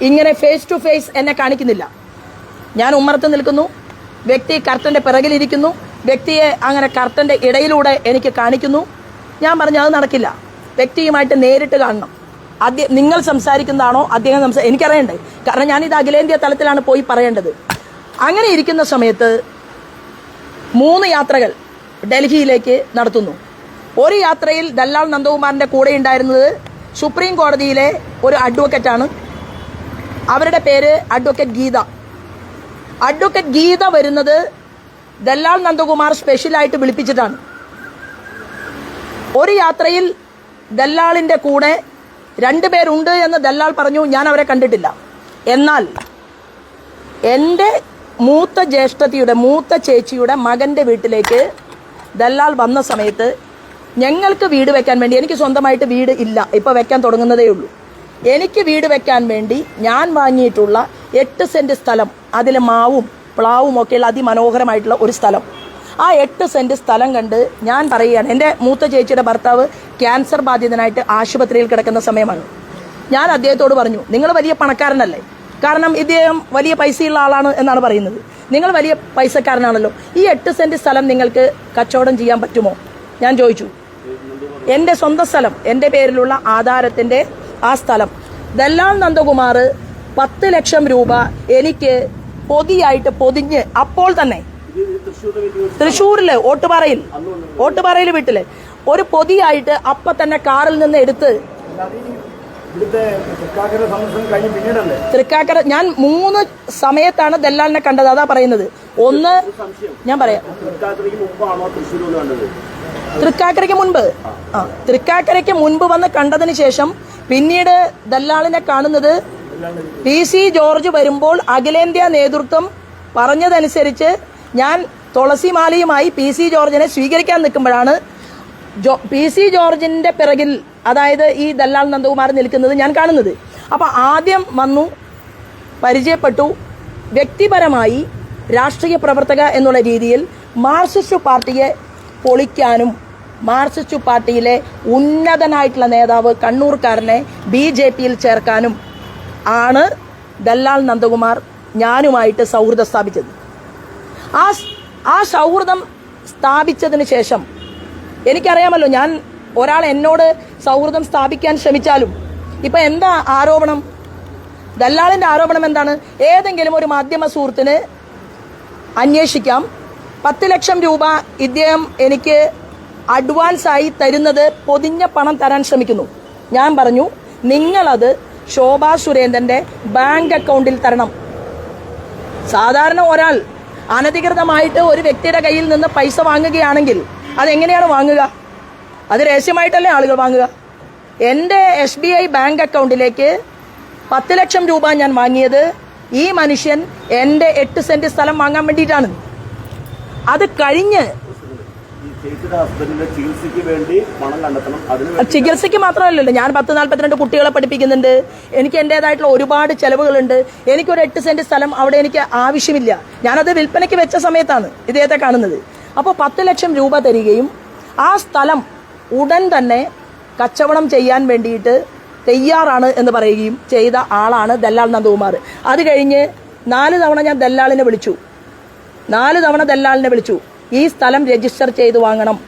ഇങ്ങനെ ഫേസ് ടു ഫേസ് എന്നെ കാണിക്കുന്നില്ല. ഞാൻ ഉമ്മറത്ത് നിൽക്കുന്നു. വ്യക്തി കർത്തന്റെ പിറകിലിരിക്കുന്നു വ്യക്തിയെ അങ്ങനെ കർത്തന്റെ ഇടയിലൂടെ എനിക്ക് കാണിക്കുന്നു. ഞാൻ പറഞ്ഞു അത് നടക്കില്ല. വ്യക്തിയുമായിട്ട് നേരിട്ട് കാണണം. അദ്ദേഹം നിങ്ങൾ സംസാരിക്കുന്നതാണോ? അദ്ദേഹം സംസാ എനിക്കറിയണ്ടേ. കാരണം ഞാനിത് അഖിലേന്ത്യാ തലത്തിലാണ് പോയി പറയേണ്ടത്. അങ്ങനെ ഇരിക്കുന്ന സമയത്ത് മൂന്ന് യാത്രകൾ ഡൽഹിയിലേക്ക് നടത്തുന്നു. ഒരു യാത്രയിൽ ദല്ലാൽ നന്ദകുമാറിന്റെ കൂടെ ഉണ്ടായിരുന്നത് സുപ്രീം കോടതിയിലെ ഒരു അഡ്വക്കറ്റാണ് അവരുടെ പേര് അഡ്വക്കേറ്റ് ഗീത. അഡ്വക്കേറ്റ് ഗീത വരുന്നത് ദല്ലാൽ നന്ദകുമാർ സ്പെഷ്യലായിട്ട് വിളിപ്പിച്ചിട്ടാണ്. ഒരു യാത്രയിൽ ദല്ലാളിന്റെ കൂടെ രണ്ട് പേരുണ്ട് എന്ന് ദല്ലാൾ പറഞ്ഞു ഞാൻ അവരെ കണ്ടിട്ടില്ല. എന്നാൽ എന്റെ മൂത്ത ജ്യേഷ്ഠത്തിയുടെ മൂത്ത ചേച്ചിയുടെ മകന്റെ വീട്ടിലേക്ക് ദല്ലാൽ വന്ന സമയത്ത് ഞങ്ങൾക്ക് വീട് വെക്കാൻ വേണ്ടി എനിക്ക് സ്വന്തമായിട്ട് വീട് ഇല്ല ഇപ്പോൾ വെക്കാൻ തുടങ്ങുന്നതേ ഉള്ളൂ. എനിക്ക് വീട് വെക്കാൻ വേണ്ടി ഞാൻ വാങ്ങിയിട്ടുള്ള എട്ട് സെന്റ് സ്ഥലം അതിൽ മാവും പ്ലാവും ഒക്കെയുള്ള അതിമനോഹരമായിട്ടുള്ള ഒരു സ്ഥലം. ആ എട്ട് സെന്റ് സ്ഥലം കണ്ട് ഞാൻ പറയുകയാണ് എന്റെ മൂത്ത ചേച്ചിയുടെ ഭർത്താവ് ക്യാൻസർ ബാധിതനായിട്ട് ആശുപത്രിയിൽ കിടക്കുന്ന സമയമാണ്. ഞാൻ അദ്ദേഹത്തോട് പറഞ്ഞു നിങ്ങൾ വലിയ പണക്കാരനല്ലേ? കാരണം ഇദ്ദേഹം വലിയ പൈസയുള്ള ആളാണ് എന്നാണ് പറയുന്നത്. നിങ്ങൾ വലിയ പൈസക്കാരനാണല്ലോ. ഈ എട്ട് സെന്റ് സ്ഥലം നിങ്ങൾക്ക് കച്ചവടം ചെയ്യാൻ പറ്റുമോ? ഞാൻ ചോദിച്ചു. എന്റെ സ്വന്തം സ്ഥലം എന്റെ പേരിലുള്ള ആധാരത്തിന്റെ ആ സ്ഥലം. ദല്ലാൽ നന്ദകുമാർ പത്ത് ലക്ഷം രൂപ എനിക്ക് പൊതിയായിട്ട് പൊതിഞ്ഞ് അപ്പോൾ തന്നെ തൃശൂരിൽ തൃശ്ശൂരിലെ ഓട്ടുപാറയിൽ ഓട്ടുപാറയിൽ വീട്ടിൽ ഒരു പൊതിയായിട്ട് അപ്പൊ തന്നെ കാറിൽ നിന്ന് എടുത്ത് തൃക്കാക്കര ഞാൻ മൂന്ന് സമയത്താണ് ദല്ലാലിനെ കണ്ടത്. അതാ പറയുന്നത്. ഒന്ന് ഞാൻ പറയാം. തൃക്കാക്കരയ്ക്ക് മുൻപ്. ആ തൃക്കാക്കരയ്ക്ക് മുൻപ് വന്ന് കണ്ടതിന് ശേഷം പിന്നീട് ദല്ലാളിനെ കാണുന്നത് പി സി ജോർജ് വരുമ്പോൾ അഖിലേന്ത്യാ നേതൃത്വം പറഞ്ഞതനുസരിച്ച് ഞാൻ തുളസിമാലയുമായി പി സി ജോർജിനെ സ്വീകരിക്കാൻ നിൽക്കുമ്പോഴാണ് ജോ പി സി ജോർജിന്റെ പിറകിൽ അതായത് ഈ ദല്ലാൾ നന്ദകുമാർ നിൽക്കുന്നത് ഞാൻ കാണുന്നത്. അപ്പോൾ ആദ്യം വന്നു പരിചയപ്പെട്ടു വ്യക്തിപരമായി രാഷ്ട്രീയ പ്രവർത്തക എന്നുള്ള രീതിയിൽ മാർക്സിസ്റ്റ് പാർട്ടിയെ പൊളിക്കാനും മാർക്സിസ്റ്റ് പാർട്ടിയിലെ ഉന്നതനായിട്ടുള്ള നേതാവ് കണ്ണൂർക്കാരനെ ബി ജെ പിയിൽ ചേർക്കാനും ആണ് ദല്ലാൽ നന്ദകുമാർ ഞാനുമായിട്ട് സൗഹൃദം സ്ഥാപിച്ചത്. ആ ആ സൗഹൃദം സ്ഥാപിച്ചതിന് ശേഷം എനിക്കറിയാമല്ലോ ഞാൻ ഒരാൾ എന്നോട് സൗഹൃദം സ്ഥാപിക്കാൻ ശ്രമിച്ചാലും ഇപ്പൊ എന്താ ആരോപണം? ദല്ലാളിന്റെ ആരോപണം എന്താണ്? ഏതെങ്കിലും ഒരു മാധ്യമ സുഹൃത്തിന് അന്വേഷിക്കാം. പത്ത് ലക്ഷം രൂപ ഇദ്ദേഹം എനിക്ക് അഡ്വാൻസായി തരുന്നത് പൊതിഞ്ഞ പണം തരാൻ ശ്രമിക്കുന്നു. ഞാൻ പറഞ്ഞു നിങ്ങളത് ശോഭാ സുരേന്ദ്രന്റെ ബാങ്ക് അക്കൗണ്ടിൽ തരണം. സാധാരണ ഒരാൾ അനധികൃതമായിട്ട് ഒരു വ്യക്തിയുടെ കയ്യിൽ നിന്ന് പൈസ വാങ്ങുകയാണെങ്കിൽ അതെങ്ങനെയാണ് വാങ്ങുക? അത് രഹസ്യമായിട്ടല്ലേ ആളുകൾ വാങ്ങുക? എന്റെ എസ് ബി ഐ ബാങ്ക് അക്കൗണ്ടിലേക്ക് പത്ത് ലക്ഷം രൂപ ഞാൻ വാങ്ങിയത് ഈ മനുഷ്യൻ എന്റെ എട്ട് സെന്റ് സ്ഥലം വാങ്ങാൻ വേണ്ടിയിട്ടാണ്. അത് കഴിഞ്ഞ് ചികിത്സയ്ക്ക് മാത്രമല്ലല്ലോ. ഞാൻ പത്ത് നാൽപ്പത്തിരണ്ട് കുട്ടികളെ പഠിപ്പിക്കുന്നുണ്ട്. എനിക്ക് എന്റെതായിട്ടുള്ള ഒരുപാട് ചെലവുകളുണ്ട്. എനിക്കൊരു എട്ട് സെന്റ് സ്ഥലം അവിടെ എനിക്ക് ആവശ്യമില്ല. ഞാനത് വിൽപ്പനയ്ക്ക് വെച്ച സമയത്താണ് ഇദ്ദേഹത്തെ കാണുന്നത്. അപ്പോൾ പത്ത് ലക്ഷം രൂപ തരികയും ആ സ്ഥലം ഉടൻ തന്നെ കച്ചവടം ചെയ്യാൻ വേണ്ടിയിട്ട് തയ്യാറാണ് എന്ന് പറയുകയും ചെയ്ത ആളാണ് ദല്ലാൽ നന്ദകുമാർ. അത് കഴിഞ്ഞ് നാല് തവണ ഞാൻ ദല്ലാളിനെ വിളിച്ചു. നാല് തവണ ദല്ലാളിനെ വിളിച്ചു. ഈ സ്ഥലം രജിസ്റ്റർ ചെയ്ത് വാങ്ങണം.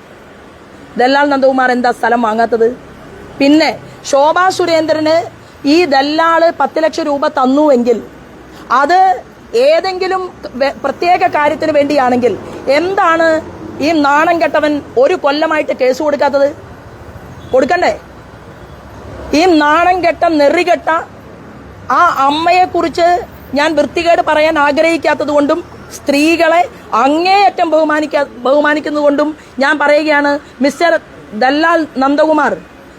ദല്ലാൽ നന്ദകുമാർ എന്താ സ്ഥലം വാങ്ങാത്തത്? പിന്നെ ശോഭാ സുരേന്ദ്രന് ഈ ദല്ലാൾ പത്ത് ലക്ഷം രൂപ തന്നുവെങ്കിൽ അത് ഏതെങ്കിലും പ്രത്യേക കാര്യത്തിന് വേണ്ടിയാണെങ്കിൽ എന്താണ് ഈ നാണം കെട്ടവൻ ഒരു കൊല്ലമായിട്ട് കേസ് കൊടുക്കാത്തത്? കൊടുക്കണ്ടേ? ഈ നാണം കെട്ട നെറികെട്ട ആ അമ്മയെക്കുറിച്ച് ഞാൻ വൃത്തികേട് പറയാൻ ആഗ്രഹിക്കാത്തത് കൊണ്ടും സ്ത്രീകളെ അങ്ങേയറ്റം ബഹുമാനിക്കാ ബഹുമാനിക്കുന്നതുകൊണ്ടും ഞാൻ പറയുകയാണ് മിസ്റ്റർ ദല്ലാൽ നന്ദകുമാർ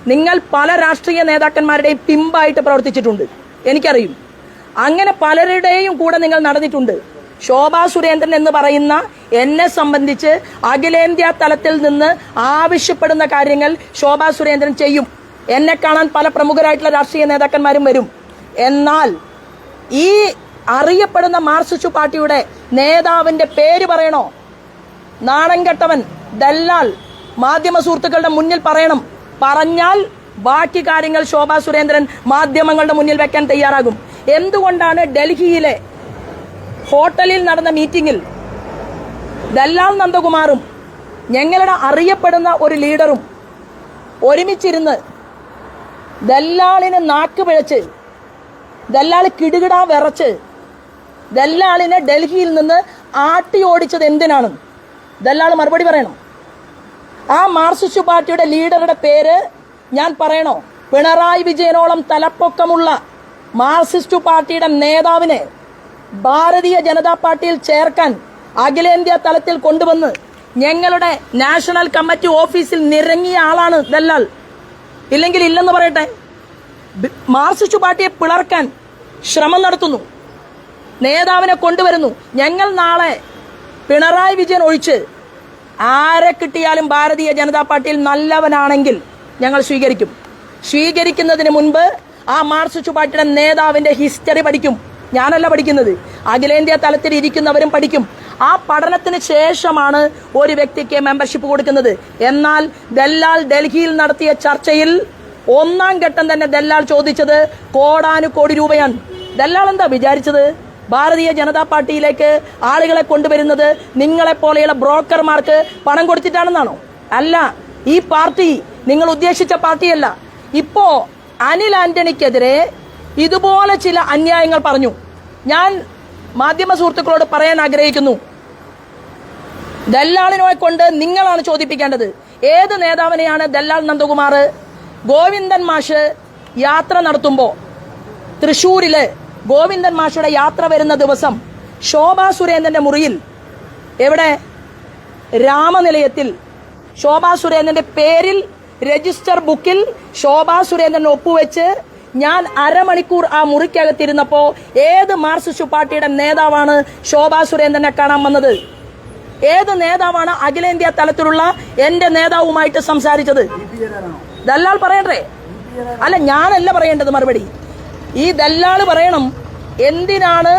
നിങ്ങൾ പല രാഷ്ട്രീയ നേതാക്കന്മാരുടെയും പിമ്പായിട്ട് പ്രവർത്തിച്ചിട്ടുണ്ട്. എനിക്കറിയും. അങ്ങനെ പലരുടെയും കൂടെ നിങ്ങൾ നടന്നിട്ടുണ്ട്. ശോഭാ സുരേന്ദ്രൻ എന്ന് പറയുന്ന എന്നെ സംബന്ധിച്ച് അഖിലേന്ത്യാ തലത്തിൽ നിന്ന് ആവശ്യപ്പെടുന്ന കാര്യങ്ങൾ ശോഭാ സുരേന്ദ്രൻ ചെയ്യും. എന്നെ കാണാൻ പല പ്രമുഖരായിട്ടുള്ള രാഷ്ട്രീയ നേതാക്കന്മാരും വരും. എന്നാൽ ഈ അറിയപ്പെടുന്ന മാർസിസ്റ്റ് പാർട്ടിയുടെ നേതാവിന്റെ പേര് പറയണോ? നാണം കെട്ടവൻ ദല്ലാൽ മാധ്യമ സുഹൃത്തുക്കളുടെ മുന്നിൽ പറയണം. പറഞ്ഞാൽ ബാക്കി കാര്യങ്ങൾ ശോഭാ സുരേന്ദ്രൻ മാധ്യമങ്ങളുടെ മുന്നിൽ വെക്കാൻ തയ്യാറാകും. എന്തുകൊണ്ടാണ് ഡൽഹിയിലെ ഹോട്ടലിൽ നടന്ന മീറ്റിംഗിൽ ദല്ലാൽ നന്ദകുമാറും ഞങ്ങളുടെ അറിയപ്പെടുന്ന ഒരു ലീഡറും ഒരുമിച്ചിരുന്ന് ദല്ലാളിന് നാക്ക് പിഴച്ച് ദല്ലാൾ കിടുകിടാ വിറച്ച് ദല്ലാളിനെ ഡൽഹിയിൽ നിന്ന് ആട്ടി ഓടിച്ചത് എന്തിനാണ്? ദല്ലാൾ മറുപടി പറയണം. ആ മാർസിസ്റ്റ് പാർട്ടിയുടെ ലീഡറുടെ പേര് ഞാൻ പറയണോ? പിണറായി വിജയനോളം തലപ്പൊക്കമുള്ള മാർക്സിസ്റ്റ് പാർട്ടിയുടെ നേതാവിനെ ഭാരതീയ ജനതാ പാർട്ടിയിൽ ചേർക്കാൻ അഖിലേന്ത്യാ തലത്തിൽ കൊണ്ടുവന്ന് ഞങ്ങളുടെ നാഷണൽ കമ്മിറ്റി ഓഫീസിൽ നിരങ്ങിയ ആളാണ് ദല്ലാൽ. ഇല്ലെങ്കിൽ ഇല്ലെന്ന് പറയട്ടെ? മാർക്സിസ്റ്റ് പാർട്ടിയെ പിളർക്കാൻ ശ്രമം നടത്തുന്നു. നേതാവിനെ കൊണ്ടുവരുന്നു. ഞങ്ങൾ നാളെ പിണറായി വിജയൻ ഒഴിച്ച് ആരെ കിട്ടിയാലും ഭാരതീയ ജനതാ പാർട്ടിയിൽ നല്ലവനാണെങ്കിൽ ഞങ്ങൾ സ്വീകരിക്കും. സ്വീകരിക്കുന്നതിന് മുൻപ് ആ മാർസിസ്റ്റ് പാർട്ടിയുടെ നേതാവിന്റെ ഹിസ്റ്ററി പഠിക്കും. ഞാനല്ല പഠിക്കുന്നത്. അഖിലേന്ത്യാ തലത്തിൽ ഇരിക്കുന്നവരും പഠിക്കും. ആ പഠനത്തിന് ശേഷമാണ് ഒരു വ്യക്തിക്ക് മെമ്പർഷിപ്പ് കൊടുക്കുന്നത്. എന്നാൽ ദല്ലാൽ ഡൽഹിയിൽ നടത്തിയ ചർച്ചയിൽ ഒന്നാം ഘട്ടം തന്നെ ദല്ലാൽ ചോദിച്ചത് കോടാനുകോടി രൂപയാണ്. ദല്ലാൽ എന്താ വിചാരിച്ചത്? ഭാരതീയ ജനതാ പാർട്ടിയിലേക്ക് ആളുകളെ കൊണ്ടുവരുന്നത് നിങ്ങളെ പോലെയുള്ള ബ്രോക്കർമാർക്ക് പണം കൊടുത്തിട്ടാണെന്നാണോ? അല്ല ഈ പാർട്ടി നിങ്ങൾ ഉദ്ദേശിച്ച പാർട്ടിയല്ല. ഇപ്പോ അനിൽ ആന്റണിക്കെതിരെ ഇതുപോലെ ചില അന്യായങ്ങൾ പറഞ്ഞു. ഞാൻ മാധ്യമ സുഹൃത്തുക്കളോട് പറയാൻ ആഗ്രഹിക്കുന്നു. ദല്ലാളിനെ കൊണ്ട് നിങ്ങളാണ് ചോദിപ്പിക്കേണ്ടത്. ഏത് നേതാവിനെയാണ് ദല്ലാൾ നന്ദകുമാർ? ഗോവിന്ദൻ മാഷ് യാത്ര നടത്തുമ്പോൾ തൃശ്ശൂരിൽ ഗോവിന്ദൻ മാഷയുടെ യാത്ര വരുന്ന ദിവസം ശോഭാ സുരേന്ദ്രന്റെ മുറിയിൽ എവിടെ? രാമനിലയത്തിൽ ശോഭാ സുരേന്ദ്രന്റെ പേരിൽ രജിസ്റ്റർ ബുക്കിൽ ശോഭാ സുരേന്ദ്രൻ ഒപ്പുവെച്ച് ഞാൻ അരമണിക്കൂർ ആ മുറിക്കകത്തിരുന്നപ്പോ ഏത് മാർക്സിസ്റ്റ് പാർട്ടിയുടെ നേതാവാണ് ശോഭാ സുരേന്ദ്രനെ കാണാൻ വന്നത്? ഏത് നേതാവാണ് അഖിലേന്ത്യാ തലത്തിലുള്ള എന്റെ നേതാവുമായിട്ട് സംസാരിച്ചത്? ദല്ലാൾ പറയണ്ടേ? അല്ല ഞാനല്ല പറയേണ്ടത് മറുപടി. ഈ ദല്ലാൾ പറയണം എന്തിനാണ്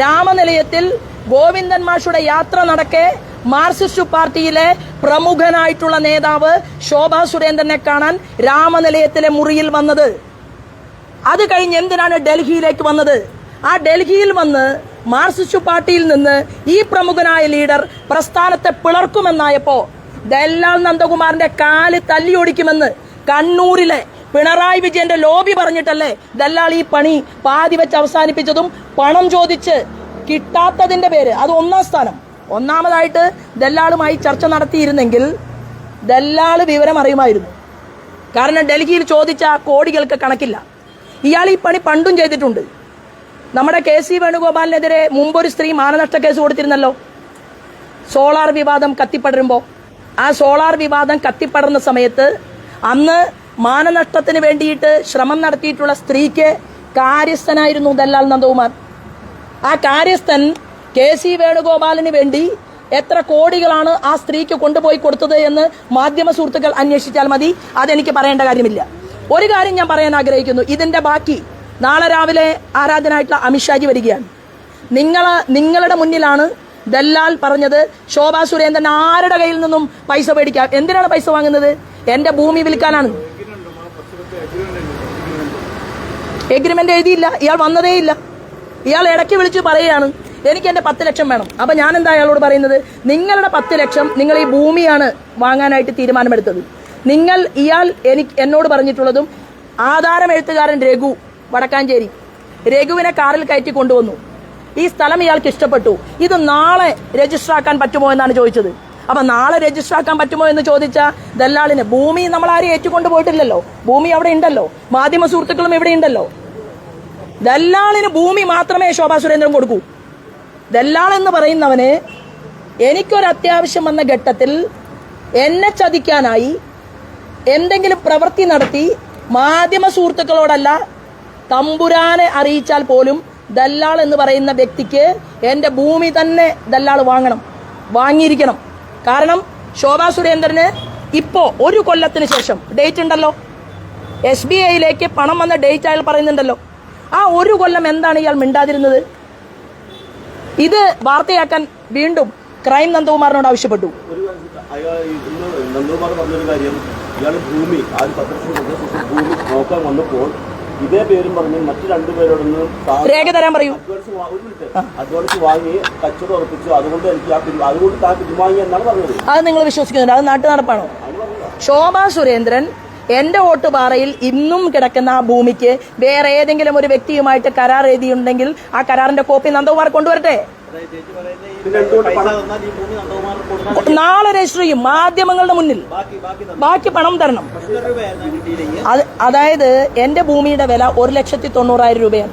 രാമനിലയത്തിൽ ഗോവിന്ദൻ മാഷുടെ യാത്ര നടക്കെ മാർക്സിസ്റ്റ് പാർട്ടിയിലെ പ്രമുഖനായിട്ടുള്ള നേതാവ് ശോഭാ സുരേന്ദ്രനെ കാണാൻ രാമനിലയത്തിലെ മുറിയിൽ വന്നത്. അത് കഴിഞ്ഞ് എന്തിനാണ് ഡൽഹിയിലേക്ക് വന്നത്? ആ ഡൽഹിയിൽ വന്ന് മാർക്സിസ്റ്റ് പാർട്ടിയിൽ നിന്ന് ഈ പ്രമുഖനായ ലീഡർ പ്രസ്ഥാനത്തെ പിളർക്കുമെന്നായപ്പോ ദല്ലാൽ നന്ദകുമാറിന്റെ കാൽ തല്ലിയൊടിക്കുമെന്ന് കണ്ണൂരിലെ പിണറായി വിജയന്റെ ലോബി പറഞ്ഞിട്ടല്ലേ ദല്ലാൾ ഈ പണി പാതി വെച്ച് അവസാനിപ്പിച്ചതും പണം ചോദിച്ച് കിട്ടാത്തതിന്റെ പേര്. അത് ഒന്നാം സ്ഥാനം. ഒന്നാമതായിട്ട് ദല്ലാളുമായി ചർച്ച നടത്തിയിരുന്നെങ്കിൽ ദല്ലാൾ വിവരം അറിയുമായിരുന്നു. കാരണം ഡൽഹിയിൽ ചോദിച്ച കോടികൾക്ക് കണക്കില്ല. ഇയാൾ ഈ പണി പണ്ടും ചെയ്തിട്ടുണ്ട്. നമ്മുടെ കെ സി വേണുഗോപാലിനെതിരെ മുമ്പൊരു സ്ത്രീ മാനനഷ്ട കേസ് കൊടുത്തിരുന്നല്ലോ. സോളാർ വിവാദം കത്തിപ്പടരുമ്പോൾ ആ സോളാർ വിവാദം കത്തിപ്പടർന്ന സമയത്ത് അന്ന് മാനനഷ്ടത്തിന് വേണ്ടിയിട്ട് ശ്രമം നടത്തിയിട്ടുള്ള സ്ത്രീക്ക് കാര്യസ്ഥനായിരുന്നു ദല്ലാൽ നന്ദകുമാർ. ആ കാര്യസ്ഥൻ കെ സി വേണുഗോപാലിന് വേണ്ടി എത്ര കോടികളാണ് ആ സ്ത്രീക്ക് കൊണ്ടുപോയി കൊടുത്തത് എന്ന് മാധ്യമ സുഹൃത്തുക്കൾ അന്വേഷിച്ചാൽ മതി. അതെനിക്ക് പറയേണ്ട കാര്യമില്ല. ഒരു കാര്യം ഞാൻ പറയാൻ ആഗ്രഹിക്കുന്നു. ഇതിന്റെ ബാക്കി നാളെ രാവിലെ ആരാധനായിട്ടുള്ള അമിത്ഷാജി വരികയാണ്. നിങ്ങൾ നിങ്ങളുടെ മുന്നിലാണ് ദല്ലാൽ പറഞ്ഞത് ശോഭാ സുരേന്ദ്രൻ ആരുടെ കയ്യിൽ നിന്നും പൈസ മേടിക്കാം? എന്തിനാണ് പൈസ വാങ്ങുന്നത്? എന്റെ ഭൂമി വിൽക്കാനാണ്. എഗ്രിമെന്റ് എഴുതിയില്ല. ഇയാൾ വന്നതേയില്ല. ഇയാൾ ഇടയ്ക്ക് വിളിച്ച് പറയുകയാണ്. എനിക്ക് എന്റെ പത്ത് ലക്ഷം വേണം. അപ്പൊ ഞാൻ എന്താ അയാളോട് പറയുന്നത്? നിങ്ങളുടെ പത്ത് ലക്ഷം നിങ്ങൾ ഈ ഭൂമിയാണ് വാങ്ങാനായിട്ട് തീരുമാനമെടുത്തത്. നിങ്ങൾ ഇയാൾ എനിക്ക് എന്നോട് പറഞ്ഞിട്ടുള്ളതും ആധാരം എഴുത്തുകാരൻ രഘു വടക്കാഞ്ചേരി. രഘുവിനെ കാറിൽ കയറ്റി കൊണ്ടുവന്നു. ഈ സ്ഥലം ഇയാൾക്ക് ഇഷ്ടപ്പെട്ടു. ഇത് നാളെ രജിസ്റ്റർ ആക്കാൻ പറ്റുമോ എന്നാണ് ചോദിച്ചത്. അപ്പൊ നാളെ രജിസ്റ്റർ ആക്കാൻ പറ്റുമോ എന്ന് ചോദിച്ച ദല്ലാളിന് ഭൂമി നമ്മൾ ആരും ഏറ്റുകൊണ്ട് പോയിട്ടില്ലല്ലോ. ഭൂമി അവിടെ ഉണ്ടല്ലോ. മാധ്യമ സുഹൃത്തുക്കളും ഇവിടെ ഉണ്ടല്ലോ. ദല്ലാളിന് ഭൂമി മാത്രമേ ശോഭാ സുരേന്ദ്രൻ കൊടുക്കൂ. ദല്ലാൾ എന്ന് പറയുന്നവന് എനിക്കൊരു അത്യാവശ്യം വന്ന ഘട്ടത്തിൽ എന്നെ ചതിക്കാനായി എന്തെങ്കിലും പ്രവൃത്തി നടത്തി മാധ്യമ സുഹൃത്തുക്കളോടല്ല തമ്പുരാനെ അറിയിച്ചാൽ പോലും ദല്ലാൾ എന്ന് പറയുന്ന വ്യക്തിക്ക് എന്റെ ഭൂമി തന്നെ ദല്ലാൾ വാങ്ങണം വാങ്ങിയിരിക്കണം. കാരണം ശോഭാ സുരേന്ദ്രന് ഇപ്പോൾ ഒരു കൊല്ലത്തിന് ശേഷം ഡേറ്റ് ഉണ്ടല്ലോ. എസ് ബി ഐയിലേക്ക് പണം വന്ന ഡേറ്റ് അയാൾ പറയുന്നുണ്ടല്ലോ. ആ ഒരു കൊല്ലം എന്താണ് ഇയാൾ മിണ്ടാതിരുന്നത്? ഇത് വാർത്തയാക്കാൻ വീണ്ടും ക്രൈം നന്ദകുമാറിനോട് ആവശ്യപ്പെട്ടു. നന്ദകുമാർ പറഞ്ഞൊരു കാര്യം ഇയാൾ ഭൂമി ആ ഒരു ഭൂമി നോക്കാൻ വന്നപ്പോൾ ഇതേ പേരും പറഞ്ഞ് മറ്റു രണ്ടുപേരോടൊന്ന് രേഖ തരാൻ പറയൂ. അഡ്വാൻസ് വാങ്ങി കച്ചവടം ഉറപ്പിച്ചു. അതുകൊണ്ട് എനിക്ക് ആ അതുകൊണ്ട് താൻ പിൻവാങ്ങി എന്നാണ് പറഞ്ഞത്. അത് നിങ്ങൾ വിശ്വസിക്കുന്നുണ്ട്. അത് നാട്ടു നടപ്പാണോ ശോഭാ സുരേന്ദ്രൻ എന്റെ വോട്ടുപാറയിൽ ഇന്നും കിടക്കുന്ന ആ ഭൂമിക്ക് വേറെ ഏതെങ്കിലും ഒരു വ്യക്തിയുമായിട്ട് കരാർ എഴുതിയുണ്ടെങ്കിൽ ആ കരാറിന്റെ കോപ്പി നന്ദകുമാർ കൊണ്ടുവരട്ടെ? നാളെ രജിസ്റ്റർ ചെയ്യും മാധ്യമങ്ങളുടെ മുന്നിൽ. ബാക്കി പണം തരണം. അത് അതായത് എന്റെ ഭൂമിയുടെ വില ഒരു ലക്ഷത്തി തൊണ്ണൂറായിരം രൂപയാണ്.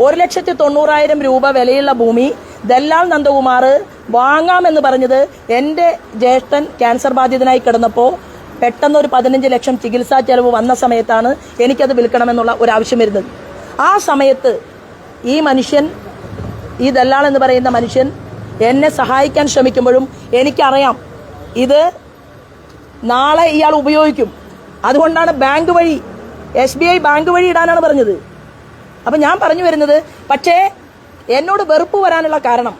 ഒരു ലക്ഷത്തി തൊണ്ണൂറായിരം രൂപ വിലയുള്ള ഭൂമി ദല്ലാൽ നന്ദകുമാർ വാങ്ങാമെന്ന് പറഞ്ഞത് എന്റെ ജ്യേഷ്ഠൻ ക്യാൻസർ ബാധിതനായി കിടന്നപ്പോൾ പെട്ടെന്ന് ഒരു പതിനഞ്ച് ലക്ഷം ചികിത്സാ ചെലവ് വന്ന സമയത്താണ് എനിക്കത് വിൽക്കണമെന്നുള്ള ഒരു ആവശ്യം വരുന്നത്. ആ സമയത്ത് ഈ മനുഷ്യൻ ഈ ദല്ലാൾ എന്ന് പറയുന്ന മനുഷ്യൻ എന്നെ സഹായിക്കാൻ ശ്രമിക്കുമ്പോഴും എനിക്കറിയാം ഇത് നാളെ ഇയാൾ ഉപയോഗിക്കും. അതുകൊണ്ടാണ് ബാങ്ക് വഴി എസ് ബി ഐ ബാങ്ക് വഴി ഇടാനാണ് പറഞ്ഞത്. അപ്പം ഞാൻ പറഞ്ഞു വരുന്നത് പക്ഷേ എന്നോട് വെറുപ്പ് വരാനുള്ള കാരണം.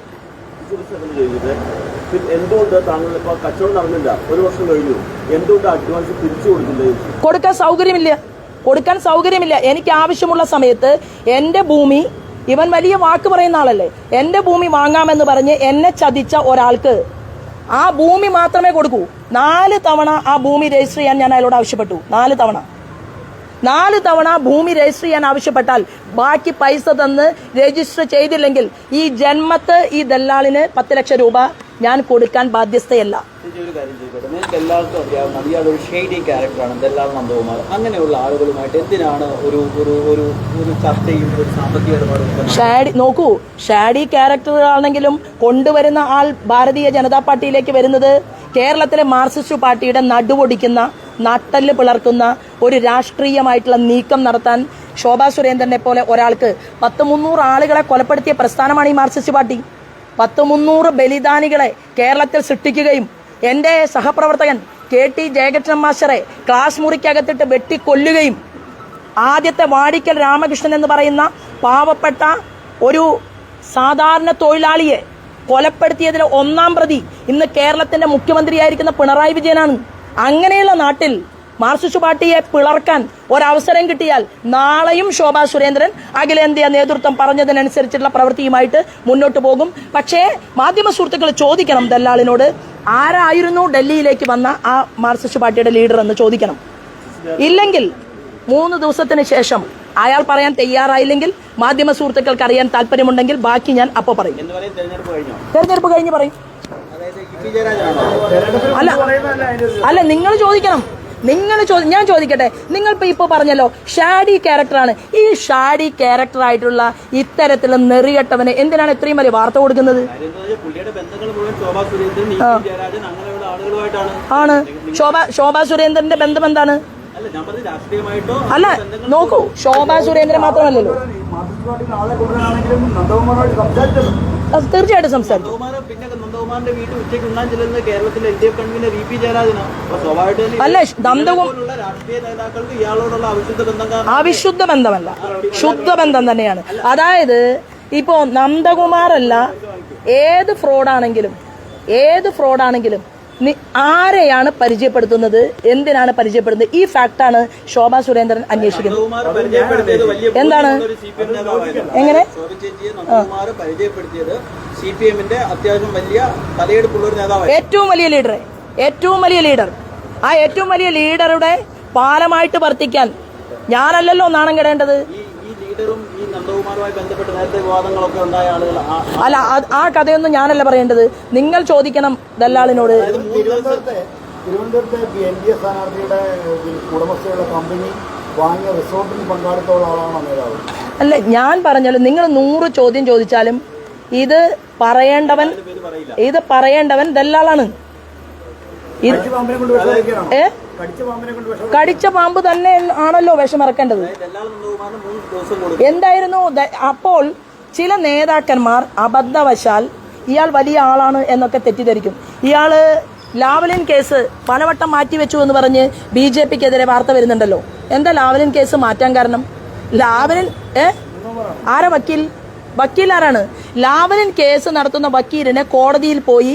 എന്തുകൊണ്ട് താങ്കൾ ഇപ്പൊ കച്ചവടം നടന്നില്ല? ഒരു വർഷം കഴിഞ്ഞു. എന്തുകൊണ്ട് അഡ്വാൻസ് തിരിച്ചു കൊടുക്കില്ല കൊടുക്കാൻ സൗകര്യമില്ല. കൊടുക്കാൻ സൗകര്യമില്ല. എനിക്ക് ആവശ്യമുള്ള സമയത്ത് എന്റെ ഭൂമി ഇവൻ വലിയ വാക്ക് പറയുന്ന ആളല്ലേ എന്റെ ഭൂമി വാങ്ങാമെന്ന് പറഞ്ഞ് എന്നെ ചതിച്ച ഒരാൾക്ക് ആ ഭൂമി മാത്രമേ കൊടുക്കൂ. നാല് തവണ ആ ഭൂമി രജിസ്റ്റർ ചെയ്യാൻ ഞാൻ അയാളോട് ആവശ്യപ്പെട്ടു. നാല് തവണ. നാല് തവണ ഭൂമി രജിസ്റ്റർ ചെയ്യാൻ ആവശ്യപ്പെട്ടാൽ ബാക്കി പൈസ തന്ന് രജിസ്റ്റർ ചെയ്തില്ലെങ്കിൽ ഈ ജന്മത്ത് ഈ ദല്ലാളിന് പത്ത് ലക്ഷം രൂപ ഞാൻ കൊടുക്കാൻ ബാധ്യസ്ഥയല്ല. ക്യാരക്ടറാണ് എന്തിനാണ് ഒരു ഒരു ഒരു ഷാഡി നോക്കൂ ഷാഡി ക്യാരക്ടർ ആണെങ്കിലും കൊണ്ടുവരുന്ന ആൾ ഭാരതീയ ജനതാ പാർട്ടിയിലേക്ക് വരുന്നത് കേരളത്തിലെ മാർക്സിസ്റ്റ് പാർട്ടിയുടെ നടുവൊടിക്കുന്ന നട്ടൽ പിളർക്കുന്ന ഒരു രാഷ്ട്രീയമായിട്ടുള്ള നീക്കം നടത്താൻ ശോഭാ സുരേന്ദ്രനെ പോലെ ഒരാൾക്ക് പത്ത് മുന്നൂറ് ആളുകളെ കൊലപ്പെടുത്തിയ പ്രസ്ഥാനമാണ് ഈ മാർക്സിസ്റ്റ് പാർട്ടി. പത്ത് മുന്നൂറ് ബലിദാനികളെ കേരളത്തിൽ സൃഷ്ടിക്കുകയും എന്റെ സഹപ്രവർത്തകൻ കെ ടി ജയകൃഷ്ണൻ മാസ്റ്ററെ ക്ലാസ് മുറിക്കകത്തിട്ട് വെട്ടിക്കൊല്ലുകയും ആദ്യത്തെ വാടിക്കൽ രാമകൃഷ്ണൻ എന്ന് പറയുന്ന പാവപ്പെട്ട ഒരു സാധാരണ തൊഴിലാളിയെ കൊലപ്പെടുത്തിയതിലെ ഒന്നാം പ്രതി ഇന്ന് കേരളത്തിന്റെ മുഖ്യമന്ത്രിയായിരിക്കുന്ന പിണറായി വിജയനാണ്. അങ്ങനെയുള്ള നാട്ടിൽ മാർക്സിസ്റ്റ് പാർട്ടിയെ പിളർക്കാൻ ഒരവസരം കിട്ടിയാൽ നാളെയും ശോഭാ സുരേന്ദ്രൻ അഖിലേന്ത്യാ നേതൃത്വം പറഞ്ഞതിനനുസരിച്ചുള്ള പ്രവൃത്തിയുമായിട്ട് മുന്നോട്ട് പോകും. പക്ഷേ മാധ്യമ സുഹൃത്തുക്കൾ ചോദിക്കണം ദല്ലാളിനോട് ആരായിരുന്നു ഡൽഹിയിലേക്ക് വന്ന ആ മാർക്സിസ്റ്റ് പാർട്ടിയുടെ ലീഡർ എന്ന് ചോദിക്കണം. ഇല്ലെങ്കിൽ മൂന്ന് ദിവസത്തിന് ശേഷം അയാൾ പറയാൻ തയ്യാറായില്ലെങ്കിൽ മാധ്യമ സുഹൃത്തുക്കൾക്ക് അറിയാൻ താല്പര്യമുണ്ടെങ്കിൽ ബാക്കി ഞാൻ അപ്പോൾ പറയും. തെരഞ്ഞെടുപ്പ് കഴിഞ്ഞോ? പറയും. അല്ല അല്ല നിങ്ങൾ ചോദിക്കണം. നിങ്ങൾ ചോദി ഞാൻ ചോദിക്കട്ടെ നിങ്ങൾ ഇപ്പൊ ഇപ്പൊ പറഞ്ഞല്ലോ ഷാഡി ക്യാരക്ടറാണ്. ഈ ഷാഡി ക്യാരക്ടർ ആയിട്ടുള്ള ഇത്തരത്തിലുള്ള നെറിയട്ടവന് എന്തിനാണ് ഇത്രയും വലിയ വാർത്ത കൊടുക്കുന്നത്? ആണ്. ശോഭ ശോഭാ സുരേന്ദ്രന്റെ ബന്ധം എന്താണ്? അല്ല നോക്കൂ ശോഭാ സുരേന്ദ്രൻ മാത്രമല്ലല്ലോ. അത് തീർച്ചയായിട്ടും സംസാരിക്കും. അല്ലെ ഇയാളോടുള്ള അവിശുദ്ധ ബന്ധമല്ല. ശുദ്ധ ബന്ധം തന്നെയാണ്. അതായത് ഇപ്പോ നന്ദകുമാറല്ല ഏത് ഫ്രോഡാണെങ്കിലും ഏത് ഫ്രോഡാണെങ്കിലും ആരെയാണ് പരിചയപ്പെടുത്തുന്നത്? എന്തിനാണ് പരിചയപ്പെടുന്നത്? ഈ ഫാക്ടാണ് ശോഭാ സുരേന്ദ്രൻ അന്വേഷിക്കുന്നത്. എന്താണ്? എങ്ങനെ? ഏറ്റവും വലിയ ലീഡർ ഏറ്റവും വലിയ ലീഡർ ആ ഏറ്റവും വലിയ ലീഡറുടെ പാലമായിട്ട് വർത്തിക്കാൻ ഞാനല്ലല്ലോ നാണം കെടേണ്ടത്. അല്ല ആ- കഥയൊന്നും ഞാനല്ല പറയേണ്ടത്. നിങ്ങൾ ചോദിക്കണം ദല്ലാളിനോട്. തിരുവനന്തപുരത്തെ തിരുവനന്തപുരത്തെ എൻ ഡി എ സ്ഥാനാർത്ഥിയുടെ ഉടമസ്ഥയുള്ള കമ്പനി വാങ്ങിയ റിസോർട്ടിൽ പങ്കാളിത്തമുള്ള ആളാണോ നേതാവ്. അല്ല ഞാൻ പറഞ്ഞാലും നിങ്ങൾ നൂറ് ചോദ്യം ചോദിച്ചാലും ഇത് പറയേണ്ടവൻ ഇത് പറയേണ്ടവൻ ദല്ലാളാണ് ഇത് കടിച്ച പാമ്പിനെ കൊണ്ട് വിഷം വയ്ക്കാനാണോ ഏ? കടിച്ച പാമ്പ് തന്നെ ആണല്ലോ വിഷമിറക്കേണ്ടത് എന്തായിരുന്നു? അപ്പോൾ ചില നേതാക്കന്മാർ അബദ്ധവശാൽ ഇയാൾ വലിയ ആളാണ് എന്നൊക്കെ തെറ്റിദ്ധരിക്കും. ഇയാൾ ലാവലിൻ കേസ് പലവട്ടം മാറ്റിവെച്ചു എന്ന് പറഞ്ഞ് ബി ജെ പിക്കെതിരെ വാർത്ത വരുന്നുണ്ടല്ലോ. എന്താ ലാവലിൻ കേസ് മാറ്റാൻ കാരണം? ലാവലിൻ ഏ? ആരാ വക്കീൽ? വക്കീൽ ആരാണ് ലാവലിൻ കേസ് നടത്തുന്ന വക്കീലിനെ കോടതിയിൽ പോയി